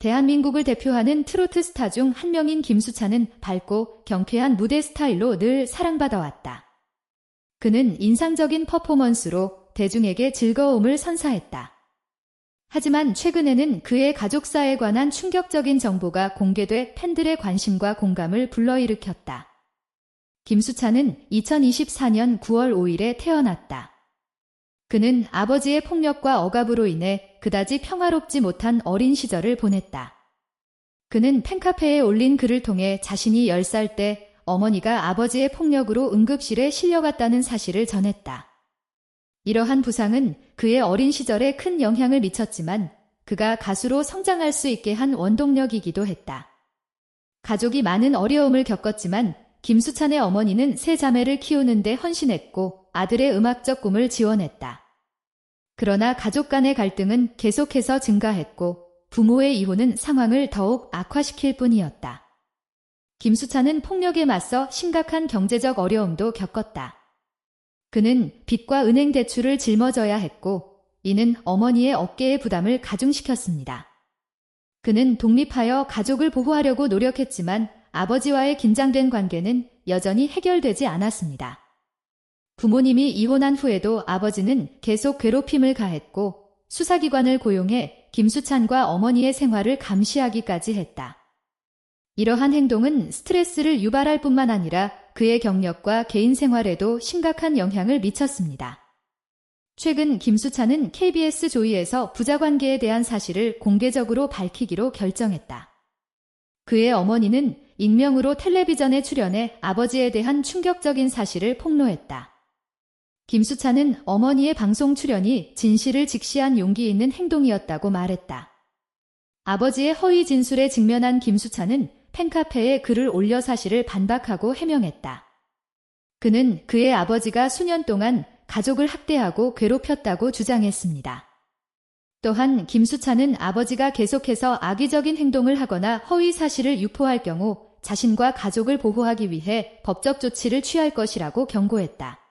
대한민국을 대표하는 트로트 스타 중 한 명인 김수찬은 밝고 경쾌한 무대 스타일로 늘 사랑받아왔다. 그는 인상적인 퍼포먼스로 대중에게 즐거움을 선사했다. 하지만 최근에는 그의 가족사에 관한 충격적인 정보가 공개돼 팬들의 관심과 공감을 불러일으켰다. 김수찬은 2024년 9월 5일에 태어났다. 그는 아버지의 폭력과 억압으로 인해 그다지 평화롭지 못한 어린 시절을 보냈다. 그는 팬카페에 올린 글을 통해 자신이 10살 때 어머니가 아버지의 폭력으로 응급실에 실려갔다는 사실을 전했다. 이러한 부상은 그의 어린 시절에 큰 영향을 미쳤지만 그가 가수로 성장할 수 있게 한 원동력이기도 했다. 가족이 많은 어려움을 겪었지만 김수찬의 어머니는 세 자매를 키우는데 헌신했고 아들의 음악적 꿈을 지원했다. 그러나 가족 간의 갈등은 계속해서 증가했고 부모의 이혼은 상황을 더욱 악화시킬 뿐이었다. 김수찬은 폭력에 맞서 심각한 경제적 어려움도 겪었다. 그는 빚과 은행 대출을 짊어져야 했고 이는 어머니의 어깨의 부담을 가중시켰습니다. 그는 독립하여 가족을 보호하려고 노력했지만 아버지와의 긴장된 관계는 여전히 해결되지 않았습니다. 부모님이 이혼한 후에도 아버지는 계속 괴롭힘을 가했고 수사기관을 고용해 김수찬과 어머니의 생활을 감시하기까지 했다. 이러한 행동은 스트레스를 유발할 뿐만 아니라 그의 경력과 개인 생활에도 심각한 영향을 미쳤습니다. 최근 김수찬은 KBS 조이에서 부자 관계에 대한 사실을 공개적으로 밝히기로 결정했다. 그의 어머니는 익명으로 텔레비전에 출연해 아버지에 대한 충격적인 사실을 폭로했다. 김수찬은 어머니의 방송 출연이 진실을 직시한 용기 있는 행동이었다고 말했다. 아버지의 허위 진술에 직면한 김수찬은 팬카페에 글을 올려 사실을 반박하고 해명했다. 그는 그의 아버지가 수년 동안 가족을 학대하고 괴롭혔다고 주장했습니다. 또한 김수찬은 아버지가 계속해서 악의적인 행동을 하거나 허위 사실을 유포할 경우 자신과 가족을 보호하기 위해 법적 조치를 취할 것이라고 경고했다.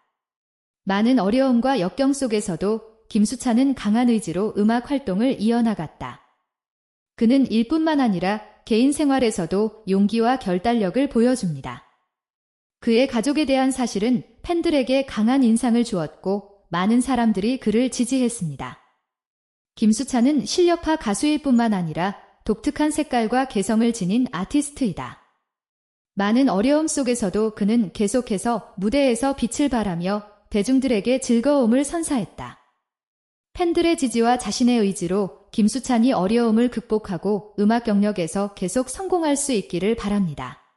많은 어려움과 역경 속에서도 김수찬은 강한 의지로 음악 활동을 이어나갔다. 그는 일뿐만 아니라 개인 생활에서도 용기와 결단력을 보여줍니다. 그의 가족에 대한 사실은 팬들에게 강한 인상을 주었고 많은 사람들이 그를 지지했습니다. 김수찬은 실력파 가수일 뿐만 아니라 독특한 색깔과 개성을 지닌 아티스트이다. 많은 어려움 속에서도 그는 계속해서 무대에서 빛을 발하며 대중들에게 즐거움을 선사했다. 팬들의 지지와 자신의 의지로 김수찬이 어려움을 극복하고 음악 경력에서 계속 성공할 수 있기를 바랍니다.